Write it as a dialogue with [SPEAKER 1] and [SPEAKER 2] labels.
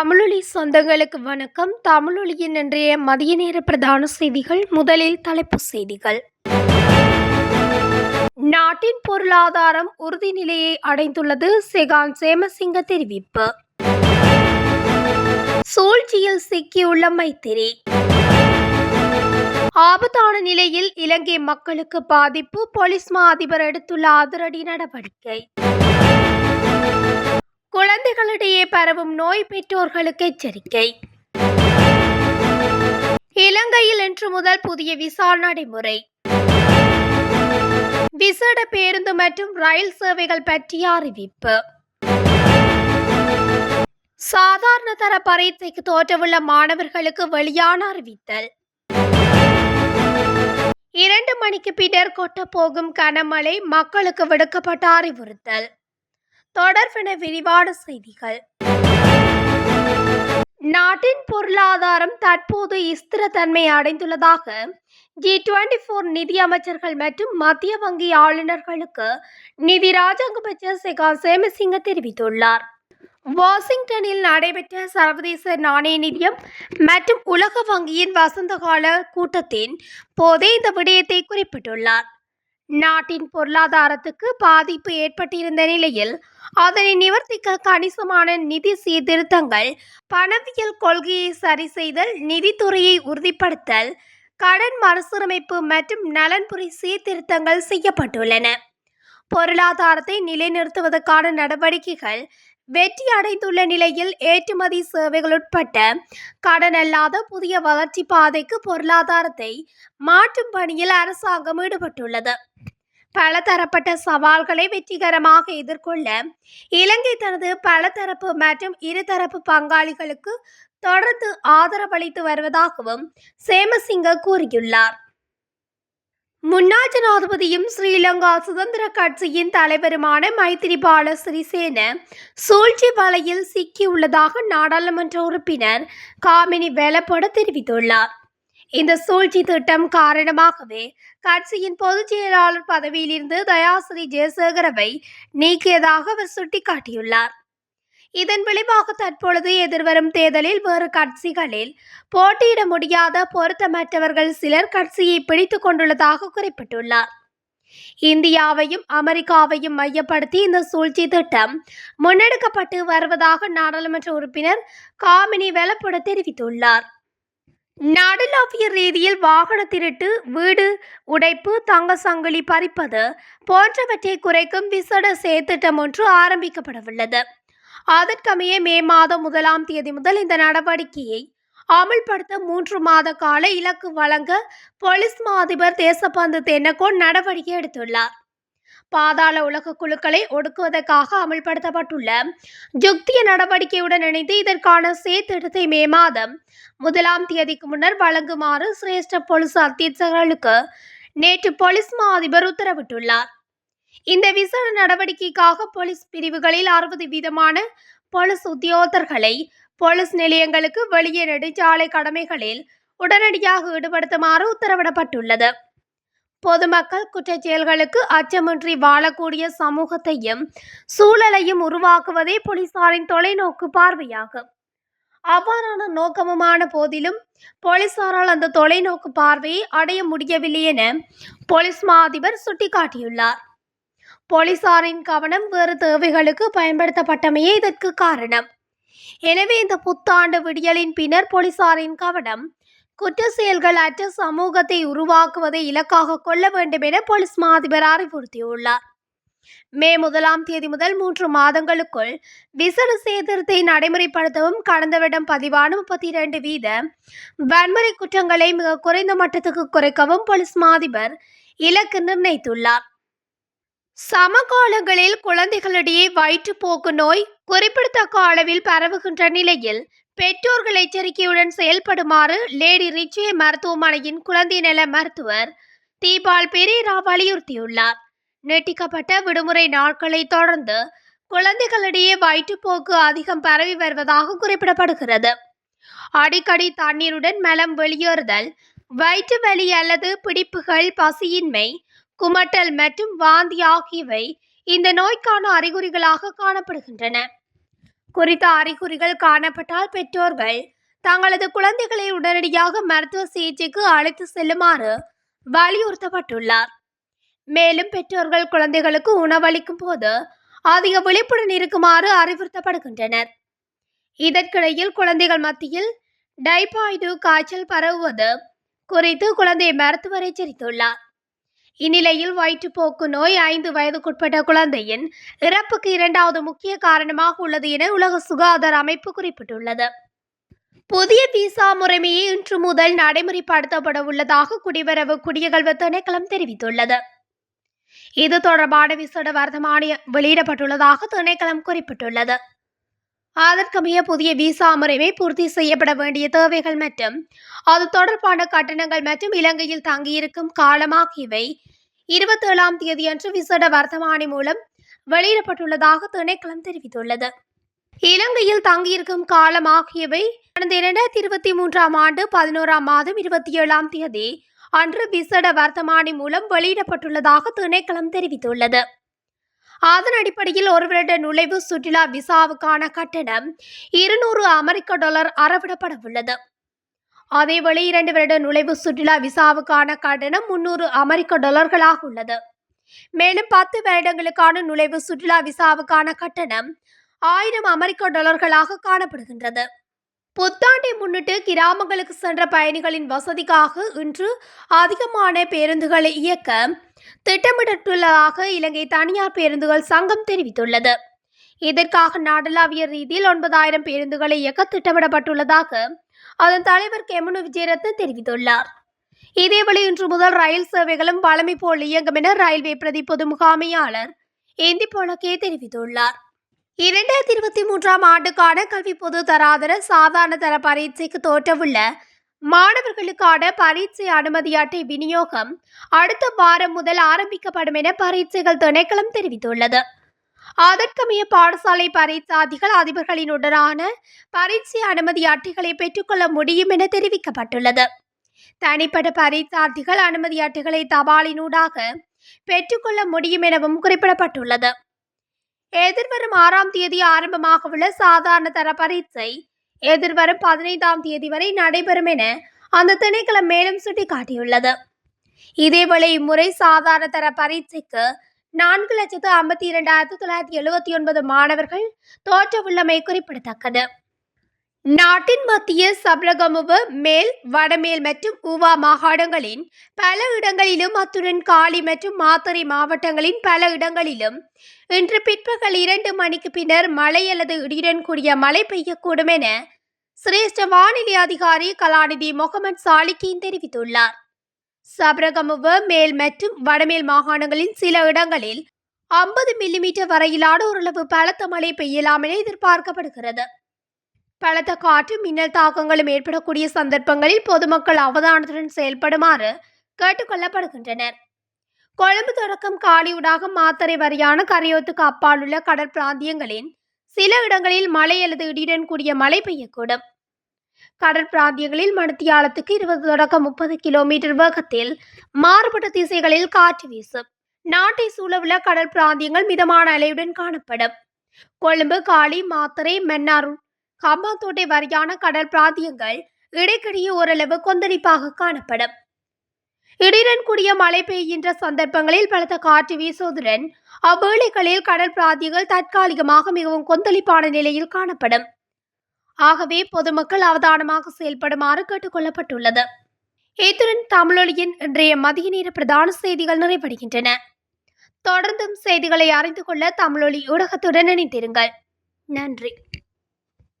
[SPEAKER 1] தமிழொலி சொந்தங்களுக்கு வணக்கம். தமிழொலியின் இன்றைய மதிய நேர பிரதான செய்திகள் முதலில் தலைப்பு செய்திகள். நாட்டின் பொருளாதாரம் உறுதி நிலையை அடைந்துள்ளது செகான் சேமசிங்க தெரிவிப்பு. சூழ்ச்சியில் சிக்கியுள்ள மைத்திரி. ஆபத்தான நிலையில் இலங்கை மக்களுக்கு பாதிப்பு போலீஸ் மா அதிபர் எடுத்துள்ள அதிரடி நடவடிக்கை. குழந்தைகளிடையே பரவும் நோய் பெற்றோர்களுக்கு எச்சரிக்கை. இலங்கையில் இன்று முதல் புதிய விசா நடைமுறை. விசேட பேருந்து மற்றும் ரயில் சேவைகள் பற்றிய அறிவிப்பு. சாதாரண தர பரீட்சைக்கு தோற்றவுள்ள மாணவர்களுக்கு வெளியான அறிவித்தல். இரண்டு மணிக்கு பின்னர் கொட்ட போகும் கனமழை மக்களுக்கு விடுக்கப்பட்ட அறிவுறுத்தல். தொடர்பென விரிவான செய்திகள். நாட்டின் பொருளாதாரம் தற்போது ஸ்திரத்தன்மை அடைந்துள்ளதாக ஜி டுவெண்டி போர் நிதி அமைச்சர்கள் மற்றும் மத்திய வங்கி ஆளுநர்களுக்கு நிதி ராஜாங்க அமைச்சர் செகா சேமசிங்க தெரிவித்துள்ளார். வாஷிங்டனில் நடைபெற்ற சர்வதேச நாணய நிதியம் மற்றும் உலக வங்கியின் வசந்தகால கூட்டத்தின் போதே இந்த விடயத்தை குறிப்பிட்டுள்ளார். நாட்டின் பொருளாதாரத்துக்கு பாதிப்பு ஏற்பட்டிருந்த நிலையில் அதனை நிவர்த்திக்க கணிசமான நிதி சீர்திருத்தங்கள் பணவியல் கொள்கையை சரி செய்தல் நிதித்துறையை உறுதிப்படுத்தல் கடன் மறுசீரமைப்பு மற்றும் நலன்புரி சீர்திருத்தங்கள் செய்யப்பட்டுள்ளன. பொருளாதாரத்தை நிலைநிறுத்துவதற்கான நடவடிக்கைகள் வெற்றி அடைந்துள்ள நிலையில் ஏற்றுமதி சேவைகள் உட்பட்ட கடன் அல்லாத புதிய வளர்ச்சி பாதைக்கு பொருளாதாரத்தை மாற்றும் பணியில் அரசாங்கம் ஈடுபட்டுள்ளது. பலதரப்பட்ட சவால்களை வெற்றிகரமாக எதிர்கொள்ள இலங்கை தனது பலதரப்பு மற்றும் இருதரப்பு பங்காளிகளுக்கு தொடர்ந்து ஆதரவளித்து வருவதாகவும் சேமசிங்க கூறியுள்ளார். முன்னாள் ஜனாதிபதியும் ஸ்ரீலங்கா சுதந்திர கட்சியின் தலைவருமான மைத்திரிபால சிறிசேன சூழ்ச்சி வலையில் சிக்கியுள்ளதாக நாடாளுமன்ற உறுப்பினர் காமினி வேலப்பட தெரிவித்துள்ளார். இந்த சூழ்ச்சி திட்டம் காரணமாகவே கட்சியின் பொதுச் செயலாளர் பதவியிலிருந்து தயாசிரி ஜெயசேகரவை நீக்கியதாக அவர் சுட்டிக்காட்டியுள்ளார். இதன் விளைவாக தற்பொழுது எதிர்வரும் தேர்தலில் வேறு கட்சிகளில் போட்டியிட முடியாத பொருத்தமற்றவர்கள் சிலர் கட்சியை பிடித்துக் கொண்டுள்ளதாக குறிப்பிட்டுள்ளார். இந்தியாவையும் அமெரிக்காவையும் மையப்படுத்தி இந்த சூழ்ச்சி திட்டம் முன்னெடுக்கப்பட்டு வருவதாக நாடாளுமன்ற உறுப்பினர் காமினி வெலப்பட தெரிவித்துள்ளார். நாடளாவிய ரீதியில் வாகன திருட்டு வீடு உடைப்பு தங்க சங்கிலி பறிப்பது போன்றவற்றை குறைக்கும் விசேட செயற்திட்டம் ஒன்று ஆரம்பிக்கப்படவுள்ளது. அதற்கமைய மே மாதம் முதலாம் தேதி முதல் இந்த நடவடிக்கையை அமல்படுத்த மூன்று மாத கால இலக்கு வழங்க போலீஸ் மா அதிபர் தேசப்பந்து தென்னகோன் நடவடிக்கை எடுத்துள்ளார். பாதாள உலக குழுக்களை ஒடுக்குவதற்காக அமல்படுத்தப்பட்டுள்ள யுக்திய நடவடிக்கையுடன் இணைந்து இதற்கான சேத்திட்டத்தை மே மாதம் முதலாம் தேதிக்கு முன்னர் வழங்குமாறு சிரேஷ்ட போலீஸ் அத்தியட்சர்களுக்கு நேற்று போலீஸ் மா அதிபர் உத்தரவிட்டுள்ளார். இந்த விசேட நடவடிக்கைக்காக போலீஸ் பிரிவுகளில் அறுபது வீதமான போலீஸ் உத்தியோகத்தர்களை போலீஸ் நிலையங்களுக்கு வெளியே நெடுஞ்சாலை கடமைகளில் உடனடியாக ஈடுபடுத்துமாறு உத்தரவிடப்பட்டுள்ளது. பொதுமக்கள் குற்றச் செயல்களுக்கு அச்சமின்றி வாழக்கூடிய சமூகத்தையும் சூழலையும் உருவாக்குவதே போலீசாரின் தொலைநோக்கு பார்வையாகும். அவ்வாறான நோக்கமுமான போதிலும் போலீசாரால் அந்த தொலைநோக்கு பார்வையை அடைய முடியவில்லை என போலீஸ் மா அதிபர் சுட்டிக்காட்டியுள்ளார். போலீசாரின் கவனம் வேறு தேவைகளுக்கு பயன்படுத்தப்பட்டமையே இதற்கு காரணம். எனவே இந்த புத்தாண்டு விடியலின் பின்னர் போலீசாரின் கவனம் குற்ற செயல்கள் அற்ற சமூகத்தை உருவாக்குவதை இலக்காக கொள்ள வேண்டும் என போலீஸ் மா அதிபர் அறிவுறுத்தியுள்ளார். மே முதலாம் தேதி முதல் மூன்று மாதங்களுக்குள் விசன சேதத்தை நடைமுறைப்படுத்தவும் கடந்த வருடம் பதிவான முப்பத்தி இரண்டு வீத வன்முறை குற்றங்களை மிக குறைந்த மட்டத்துக்கு குறைக்கவும் போலீஸ் மாதிபர் இலக்கு நிர்ணயித்துள்ளார். சமகாலங்களில் குழந்தைகளிடையே வயிற்றுப்போக்கு நோய் குறிப்பிடத்தக்க அளவில் பரவுகின்ற நிலையில் பெற்றோர்கள் எச்சரிக்கையுடன் செயல்படுமாறு லேடி ரிச்வே மருத்துவமனையின் குழந்தை நல மருத்துவர் தீபால் பெரேரா வலியுறுத்தியுள்ளார். நீட்டிக்கப்பட்ட விடுமுறை நாட்களை தொடர்ந்து குழந்தைகளிடையே வயிற்றுப்போக்கு அதிகம் பரவி வருவதாக குறிப்பிடப்படுகிறது. அடிக்கடி தண்ணீருடன் மலம் வெளியேறுதல் வயிற்று வலி அல்லது பிடிப்புகள் பசியின்மை குமட்டல் மற்றும் வாந்தி ஆகியவை இந்த நோய்க்கான அறிகுறிகளாக காணப்படுகின்றன. குறித்த அறிகுறிகள் காணப்பட்டால் பெற்றோர்கள் தங்களது குழந்தைகளை உடனடியாக மருத்துவ சிகிச்சைக்கு அழைத்து செல்லுமாறு வலியுறுத்தப்பட்டுள்ளார். மேலும் பெற்றோர்கள் குழந்தைகளுக்கு உணவளிக்கும் போது அதிக விழிப்புடன் இருக்குமாறு அறிவுறுத்தப்படுகின்றனர். இதற்கிடையில் குழந்தைகள் மத்தியில் டைபாய்டு காய்ச்சல் பரவுவது குறித்து குழந்தை மருத்துவர் எச்சரித்துள்ளார். இந்நிலையில் வயிற்றுப்போக்கு நோய் ஐந்து வயதுக்குட்பட்ட குழந்தையின் இறப்புக்கு இரண்டாவது முக்கிய காரணமாக உள்ளது என உலக சுகாதார அமைப்பு குறிப்பிட்டுள்ளது. புதிய விசா முறைமையை இன்று முதல் நடைமுறைப்படுத்தப்பட உள்ளதாக குடிவரவு குடியகல்வு திணைக்களம் தெரிவித்துள்ளது. இது தொடர்பான விசேட வர்த்தமானி வெளியிடப்பட்டுள்ளதாக திணைக்களம் குறிப்பிட்டுள்ளது. அதற்கமைய புதிய விசா முறைமை பூர்த்தி செய்யப்பட வேண்டிய தேவைகள் மற்றும் அது தொடர்பான கட்டணங்கள் மற்றும் இலங்கையில் தங்கியிருக்கும் காலமாகியவை இருபத்தேழாம் தேதியன்று விசேட வர்த்தமானி மூலம் வெளியிடப்பட்டுள்ளதாக திணைக்களம் தெரிவித்துள்ளது. இலங்கையில் தங்கியிருக்கும் காலம் ஆகியவை கடந்த இரண்டாயிரத்தி இருபத்தி மூன்றாம் ஆண்டு பதினோராம் மாதம் இருபத்தி ஏழாம் தேதி அன்று விசேட வர்த்தமானி மூலம் வெளியிடப்பட்டுள்ளதாக திணைக்களம் தெரிவித்துள்ளது. அதன் அடிப்படையில் ஒரு வருட நுழைவு சுற்றுலா விசாவுக்கான கட்டணம் இருநூறு அமெரிக்க டாலர் அறவிடப்பட உள்ளது. அதேவேளை இரண்டு வருட நுழைவு சுற்றுலா விசாவுக்கான கட்டணம் முன்னூறு அமெரிக்க டாலர்களாக உள்ளது. மேலும் பத்து வருடங்களுக்கான நுழைவு சுற்றுலா விசாவுக்கான கட்டணம் ஆயிரம் அமெரிக்க டாலர்களாக காணப்படுகின்றது. புத்தாண்டை முன்னிட்டு கிராமங்களுக்கு சென்ற பயணிகளின் வசதிக்காக இன்று அதிகமான பேருந்துகளை இயக்க திட்டமிட்டுள்ளதாக இலங்கை தனியார் பேருந்துகள் சங்கம் தெரிவித்துள்ளது. இதற்காக நாடளாவிய ரீதியில் ஒன்பதாயிரம் பேருந்துகளை இயக்க திட்டமிடப்பட்டுள்ளதாக அதன் தலைவர் கெமனு விஜயரத்ன தெரிவித்துள்ளார். இதேவேளை இன்று முதல் ரயில் சேவைகளும் வழமை போல் இயங்கும் என ரயில்வே பிரதி பொது முகாமையாளர் ஏந்தி போலக்கே தெரிவித்துள்ளார். இரண்டாயிரத்தி இருபத்தி மூன்றாம் ஆண்டுக்கான கல்வி பொது தராதர சாதாரண தர பரீட்சைக்கு தோற்றவுள்ள மாணவர்களுக்கான பரீட்சை அனுமதி அட்டை விநியோகம் அடுத்த வாரம் முதல் ஆரம்பிக்கப்படும் என பரீட்சைகள் திணைக்களம் தெரிவித்துள்ளது. அதற்கமைய பாடசாலை பரீட்சாதிகள் அதிபர்களினுடனான பரீட்சை அனுமதி அட்டைகளை பெற்றுக்கொள்ள முடியும் என தெரிவிக்கப்பட்டுள்ளது. தனிப்பட்ட பரீட்சார்த்திகள் அனுமதி அட்டைகளை தபாலினூடாக பெற்றுக்கொள்ள முடியும் எனவும் குறிப்பிடப்பட்டுள்ளது. எதிர்வரும் ஆறாம் தேதி ஆரம்பமாக உள்ள சாதாரண தர பரீட்சை எதிர்வரும் பதினைந்தாம் தேதி வரை நடைபெறும் என அந்த திணைக்களம் மேலும் சுட்டிக்காட்டியுள்ளது. இதேவேளை இம்முறை சாதாரண தர பரீட்சைக்கு நான்கு லட்சத்து ஐம்பத்தி இரண்டாயிரத்து தொள்ளாயிரத்தி எழுபத்தி ஒன்பது மாணவர்கள் தோற்றவுள்ளமை குறிப்பிடத்தக்கது. நாட்டின் மத்திய சபலகமுவ மேல் வடமேல் மற்றும் ஊவா மாகாணங்களின் பல இடங்களிலும் அத்துடன் காலி மற்றும் மாத்தறை மாவட்டங்களின் பல இடங்களிலும் இன்று பிற்பகல் இரண்டு மணிக்கு பின்னர் மழை அல்லது இடியுடன் கூடிய மழை பெய்யக்கூடும் என சிரேஷ்ட வானிலை அதிகாரி கலாநிதி முகமது சாலிக்கின் தெரிவித்துள்ளார். சபரகமுவ மேல் மற்றும் வடமேல் மாகாணங்களின் சில இடங்களில் ஐம்பது மில்லிமீட்டர் வரையிலான ஓரளவு பலத்த மழை பெய்யலாம் என எதிர்பார்க்கப்படுகிறது. பலத்த காற்று மின்னல் தாக்கங்களும் ஏற்படக்கூடிய சந்தர்ப்பங்களில் பொதுமக்கள் அவதானத்துடன் செயல்படுமாறு கேட்டுக்கொள்ளப்படுகின்றனர். கொழும்பு தொடக்கம் காலியூடாக மாத்தறை வரையான கரையோத்துக்கு அப்பால் உள்ள கடற்பிராந்தியங்களின் சில இடங்களில் மழை அல்லது இடியுடன் கூடிய மழை பெய்யக்கூடும். கடற்பிராந்தியங்களில் மணித்தியாலத்துக்கு இருபது தொடக்கம் முப்பது கிலோமீட்டர் வேகத்தில் மாறுபட்ட திசைகளில் காற்று வீசும். நாட்டை சூழவுள்ள கடல் பிராந்தியங்கள் மிதமான அலையுடன் காணப்படும். கொழும்பு காலி மாத்தரை மன்னார் கம்பாத்தோட்டை வரையான கடல் பிராந்தியங்கள் இடைக்கிடையே ஓரளவு கொந்தளிப்பாக காணப்படும். இடியுடன் கூடிய மழை பெய்கின்ற சந்தர்ப்பங்களில் பலத்த காற்று வீசுவதுடன் அவ்வேளைகளில் கடல் பிராந்தியங்கள் தற்காலிகமாக மிகவும் கொந்தளிப்பான நிலையில் காணப்படும். ஆகவே பொதுமக்கள் அவதானமாக செயல்படுமாறு கேட்டுக்கொள்ளப்பட்டுள்ளது. இத்துடன் தமிழொலியின் இன்றைய மதிய நேர பிரதான செய்திகள் நிறைவடைகின்றன. தொடர்ந்தும் செய்திகளை அறிந்து கொள்ள தமிழொலி ஊடகத்துடன் இணைந்திருங்கள். நன்றி.